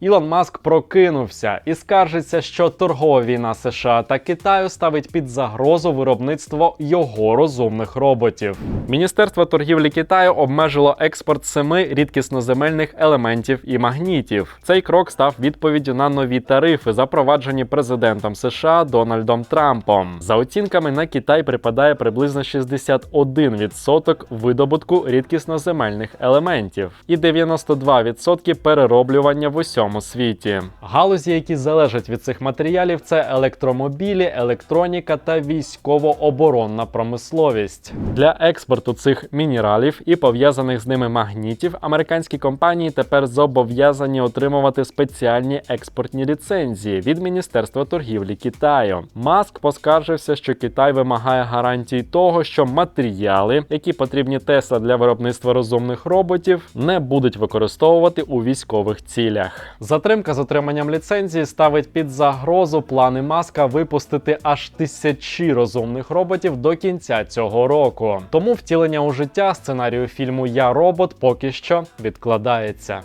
Ілон Маск прокинувся і скаржиться, що торгова війна США та Китаю ставить під загрозу виробництво його розумних роботів. Міністерство торгівлі Китаю обмежило експорт семи рідкісноземельних елементів і магнітів. Цей крок став відповіддю на нові тарифи, запроваджені президентом США Дональдом Трампом. За оцінками на Китай припадає приблизно 61% видобутку рідкісноземельних елементів і 92% перероблювання в усьому світі. Галузі, які залежать від цих матеріалів, це електромобілі, електроніка та військово-оборонна промисловість. Для експорту цих мінералів і пов'язаних з ними магнітів американські компанії тепер зобов'язані отримувати спеціальні експортні ліцензії від Міністерства торгівлі Китаю. Маск поскаржився, що Китай вимагає гарантій того, що матеріали, які потрібні Тесла для виробництва розумних роботів, не будуть використовувати у військових цілях. Затримка з отриманням ліцензії ставить під загрозу плани Маска випустити аж тисячі розумних роботів до кінця цього року. Тому втілення у життя сценарію фільму Я робот поки що відкладається.